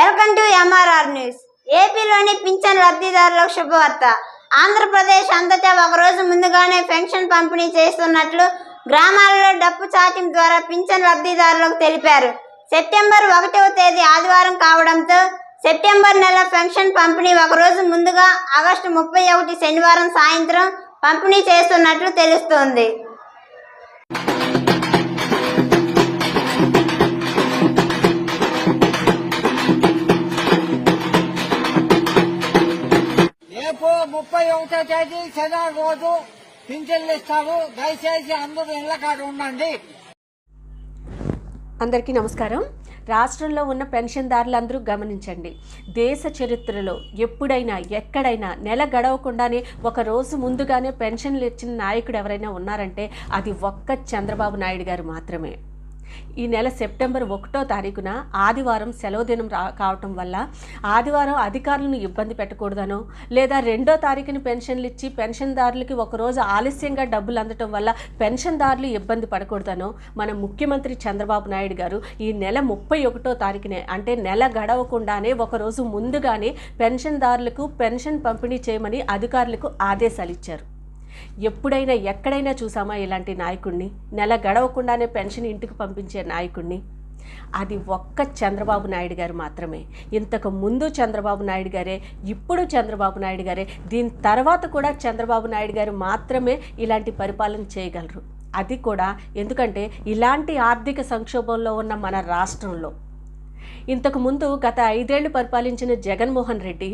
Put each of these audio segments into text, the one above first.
Welcome to MRR news. ఏపీలోని పింఛన్ లబ్ధిదారులకు శుభవార్త. ఆంధ్రప్రదేశ్ అంతటా ఒక రోజు ముందుగానే పెన్షన్ పంపిణీ చేస్తున్నట్లు గ్రామాలలో డప్పు చాటింగ్ ద్వారా పింఛన్ లబ్ధిదారులకు తెలిపారు. సెప్టెంబర్ ఒకటవ తేదీ ఆదివారం కావడంతో సెప్టెంబర్ నెల పెన్షన్ పంపిణీ ఒక రోజు ముందుగా ఆగస్టు ముప్పై ఒకటి శనివారం సాయంత్రం పంపిణీ చేస్తున్నట్లు తెలుస్తోంది. ముప్పై ఒకటో తేదీ శనివారం రోజు పింఛన్లు ఇస్తారు దయచేసి అందరూ ఇళ్ళ కాడ ఉండండి. అందరికీ నమస్కారం. రాష్ట్రంలో ఉన్న పెన్షన్దారులందరూ గమనించండి. దేశ చరిత్రలో ఎప్పుడైనా ఎక్కడైనా నెల గడవకుండానే ఒక రోజు ముందుగానే పెన్షన్లు ఇచ్చిన నాయకుడు ఎవరైనా ఉన్నారంటే అది ఒక్క చంద్రబాబు నాయుడు గారు మాత్రమే. ఈ నెల సెప్టెంబర్ ఒకటో తారీఖున ఆదివారం సెలవు దినం రా కావటం వల్ల ఆదివారం అధికారులను ఇబ్బంది పెట్టకూడదనో లేదా రెండో తారీఖున పెన్షన్లు ఇచ్చి పెన్షన్దారులకి ఒకరోజు ఆలస్యంగా డబ్బులు అందటం వల్ల పెన్షన్దారులు ఇబ్బంది పడకూడదనో మన ముఖ్యమంత్రి చంద్రబాబు నాయుడు గారు ఈ నెల ముప్పై ఒకటో తారీఖునే అంటే నెల గడవకుండానే ఒకరోజు ముందుగానే పెన్షన్దారులకు పెన్షన్ పంపిణీ చేయమని అధికారులకు ఆదేశాలు ఇచ్చారు. ఎప్పుడైనా ఎక్కడైనా చూసామా ఇలాంటి నాయకుడిని నెల గడవకుండానే పెన్షన్ ఇంటికి పంపించే నాయకుడిని అది ఒక్క చంద్రబాబు నాయుడు గారు మాత్రమే. ఇంతకు ముందు చంద్రబాబు నాయుడు గారే ఇప్పుడు చంద్రబాబు నాయుడు గారే దీని తర్వాత కూడా చంద్రబాబు నాయుడు గారు మాత్రమే ఇలాంటి పరిపాలన చేయగలరు. అది కూడా ఎందుకంటే ఇలాంటి ఆర్థిక సంక్షోభంలో ఉన్న మన రాష్ట్రంలో. ఇంతకు ముందు గత ఐదేళ్ళు పరిపాలించిన జగన్మోహన్ రెడ్డి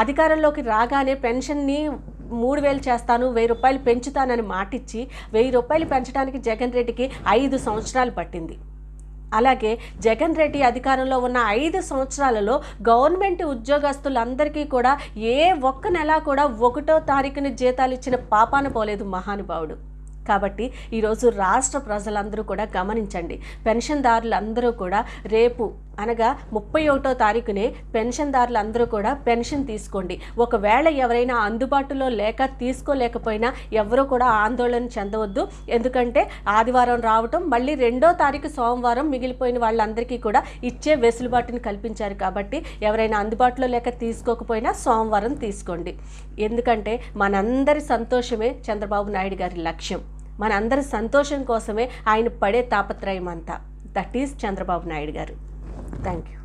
అధికారంలోకి రాగానే పెన్షన్ని మూడు వేలు చేస్తాను వెయ్యి రూపాయలు పెంచుతానని మాటిచ్చి వెయ్యి రూపాయలు పెంచడానికి జగన్ రెడ్డికి ఐదు సంవత్సరాలు పట్టింది. అలాగే జగన్ రెడ్డి అధికారంలో ఉన్న ఐదు సంవత్సరాలలో గవర్నమెంట్ ఉద్యోగస్తులందరికీ కూడా ఏ ఒక్క నెల కూడా ఒకటో తారీఖున జీతాలు ఇచ్చిన పాపాన పోలేదు మహానుభావుడు. కాబట్టి ఈరోజు రాష్ట్ర ప్రజలందరూ కూడా గమనించండి. పెన్షన్దారులందరూ కూడా రేపు అనగా ముప్పై ఒకటో తారీఖునే పెన్షన్దారులందరూ కూడా పెన్షన్ తీసుకోండి. ఒకవేళ ఎవరైనా అందుబాటులో లేక తీసుకోలేకపోయినా ఎవరూ కూడా ఆందోళన చెందవద్దు. ఎందుకంటే ఆదివారం రావటం మళ్ళీ రెండో తారీఖు సోమవారం మిగిలిపోయిన వాళ్ళందరికీ కూడా ఇచ్చే వెసులుబాటుని కల్పించారు కాబట్టి ఎవరైనా అందుబాటులో లేక తీసుకోకపోయినా సోమవారం తీసుకోండి. ఎందుకంటే మనందరి సంతోషమే చంద్రబాబు నాయుడు గారి లక్ష్యం. మనందరి సంతోషం కోసమే ఆయన పడే తాపత్రయం అంతా దట్ ఈజ్ చంద్రబాబు నాయుడు గారు. Thank you